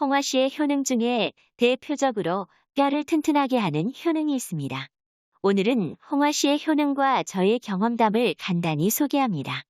홍화씨의 효능 중에 대표적으로 뼈를 튼튼하게 하는 효능이 있습니다. 오늘은 홍화씨의 효능과 저의 경험담을 간단히 소개합니다.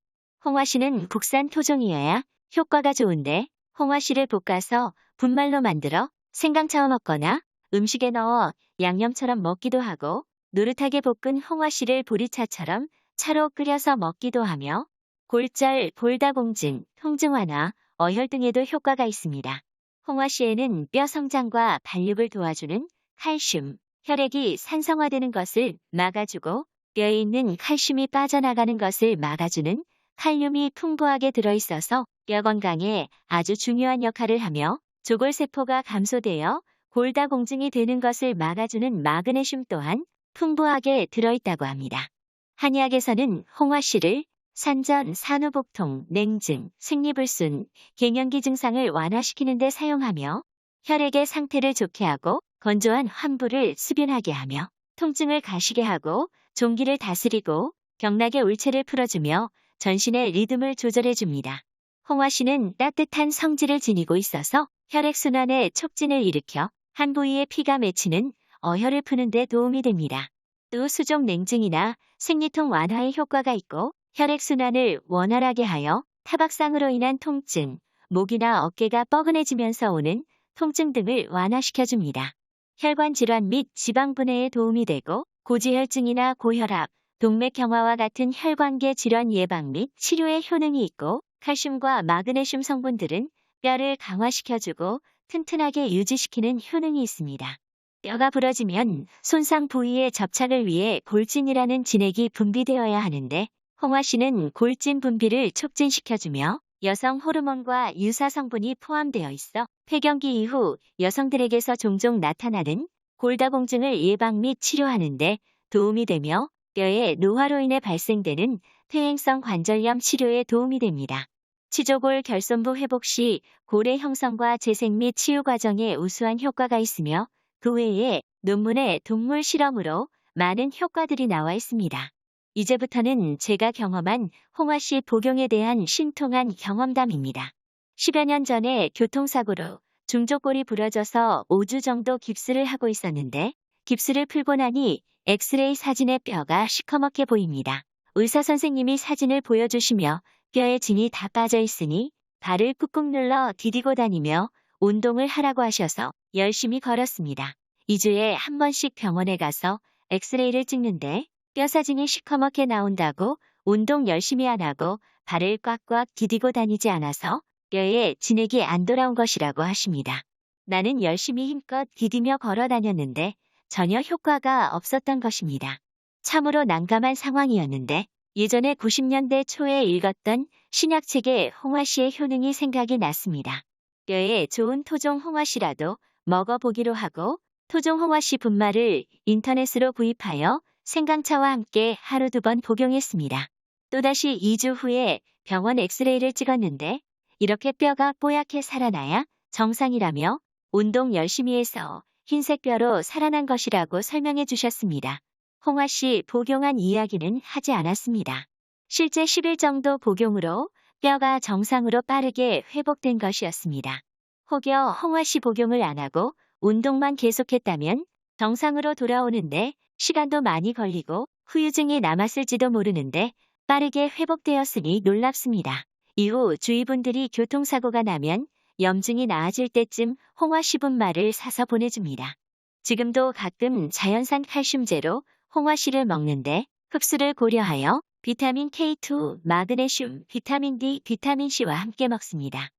홍화씨는 국산 토종이어야 효과가 좋은데 홍화씨를 볶아서 분말로 만들어 생강차와 먹거나 음식에 넣어 양념처럼 먹기도 하고 노릇하게 볶은 홍화씨를 보리차처럼 차로 끓여서 먹기도 하며 골절, 볼다공증, 통증 완화, 어혈 등에도 효과가 있습니다. 홍화씨에는 뼈 성장과 발육을 도와주는 칼슘, 혈액이 산성화되는 것을 막아주고 뼈에 있는 칼슘이 빠져나가는 것을 막아주는 칼륨이 풍부하게 들어있어서 뼈 건강에 아주 중요한 역할을 하며 조골세포가 감소되어 골다공증이 되는 것을 막아주는 마그네슘 또한 풍부하게 들어있다고 합니다. 한의학에서는 홍화씨를 산전, 산후복통, 냉증, 생리불순, 갱년기 증상을 완화시키는 데 사용하며 혈액의 상태를 좋게 하고 건조한 환부를 수변하게 하며 통증을 가시게 하고 종기를 다스리고 경락의 울체를 풀어주며 전신의 리듬을 조절해 줍니다. 홍화씨는 따뜻한 성질을 지니고 있어서 혈액순환에 촉진을 일으켜 한 부위에 피가 맺히는 어혈을 푸는 데 도움이 됩니다. 또 수족 냉증이나 생리통 완화에 효과가 있고 혈액순환을 원활하게 하여 타박상으로 인한 통증, 목이나 어깨가 뻐근해지면서 오는 통증 등을 완화시켜줍니다. 혈관 질환 및 지방 분해에 도움이 되고 고지혈증이나 고혈압, 동맥경화와 같은 혈관계 질환 예방 및 치료에 효능이 있고 칼슘과 마그네슘 성분들은 뼈를 강화시켜주고 튼튼하게 유지시키는 효능이 있습니다. 뼈가 부러지면 손상 부위의 접착을 위해 골진이라는 진액이 분비되어야 하는데 홍화씨는 골진 분비를 촉진시켜주며 여성 호르몬과 유사 성분이 포함되어 있어 폐경기 이후 여성들에게서 종종 나타나는 골다공증을 예방 및 치료하는 데 도움이 되며 뼈의 노화로 인해 발생되는 퇴행성 관절염 치료에 도움이 됩니다. 치조골 결손부 회복 시 골의 형성과 재생 및 치유 과정에 우수한 효과가 있으며 그 외에 논문의 동물 실험으로 많은 효과들이 나와 있습니다. 이제부터는 제가 경험한 홍화 씨 복용에 대한 신통한 경험담입니다. 10여 년 전에 교통사고로 중족골이 부러져서 5주 정도 깁스를 하고 있었는데 깁스를 풀고 나니 엑스레이 사진의 뼈가 시커멓게 보입니다. 의사 선생님이 사진을 보여주시며 뼈에 진이 다 빠져 있으니 발을 꾹꾹 눌러 디디고 다니며 운동을 하라고 하셔서 열심히 걸었습니다. 2주에 한 번씩 병원에 가서 엑스레이를 찍는데 뼈 사진이 시커멓게 나온다고 운동 열심히 안 하고 발을 꽉꽉 디디고 다니지 않아서 뼈에 진액이 안 돌아온 것이라고 하십니다. 나는 열심히 힘껏 디디며 걸어 다녔는데 전혀 효과가 없었던 것입니다. 참으로 난감한 상황이었는데 예전에 90년대 초에 읽었던 신약책의 홍화씨의 효능이 생각이 났습니다. 뼈에 좋은 토종 홍화씨라도 먹어보기로 하고 토종 홍화씨 분말을 인터넷으로 구입하여 생강차와 함께 하루 두 번 복용했습니다. 또다시 2주 후에 병원 엑스레이를 찍었는데 이렇게 뼈가 뽀얗게 살아나야 정상이라며 운동 열심히 해서 흰색 뼈로 살아난 것이라고 설명해 주셨습니다. 홍화 씨 복용한 이야기는 하지 않았습니다. 실제 10일 정도 복용으로 뼈가 정상으로 빠르게 회복된 것이었습니다. 혹여 홍화 씨 복용을 안 하고 운동만 계속했다면 정상으로 돌아오는데 시간도 많이 걸리고 후유증이 남았을지도 모르는데 빠르게 회복되었으니 놀랍습니다. 이후 주위 분들이 교통사고가 나면 염증이 나아질 때쯤 홍화 씨분말을 사서 보내줍니다. 지금도 가끔 자연산 칼슘제로 홍화 씨를 먹는데 흡수를 고려하여 비타민 K2, 마그네슘, 비타민 D, 비타민 C와 함께 먹습니다.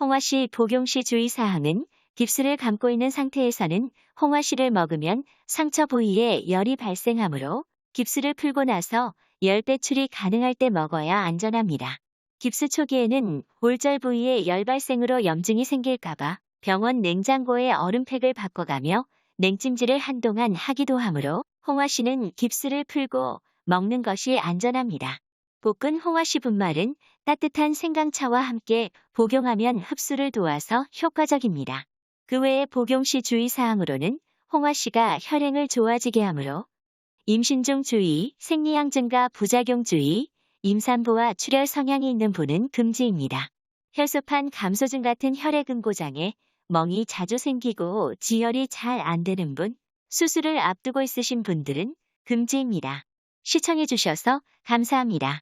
홍화 씨 복용 시 주의사항은 깁스를 감고 있는 상태에서는 홍화씨를 먹으면 상처 부위에 열이 발생하므로 깁스를 풀고 나서 열 배출이 가능할 때 먹어야 안전합니다. 깁스 초기에는 골절 부위에 열 발생으로 염증이 생길까봐 병원 냉장고에 얼음팩을 바꿔가며 냉찜질을 한동안 하기도 하므로 홍화씨는 깁스를 풀고 먹는 것이 안전합니다. 볶은 홍화씨 분말은 따뜻한 생강차와 함께 복용하면 흡수를 도와서 효과적입니다. 그 외에 복용 시 주의사항으로는 홍화 씨가 혈행을 좋아지게 하므로 임신 중 주의, 생리양 증가 부작용 주의, 임산부와 출혈 성향이 있는 분은 금지입니다. 혈소판 감소증 같은 혈액 응고장애, 멍이 자주 생기고 지혈이 잘 안 되는 분, 수술을 앞두고 있으신 분들은 금지입니다. 시청해주셔서 감사합니다.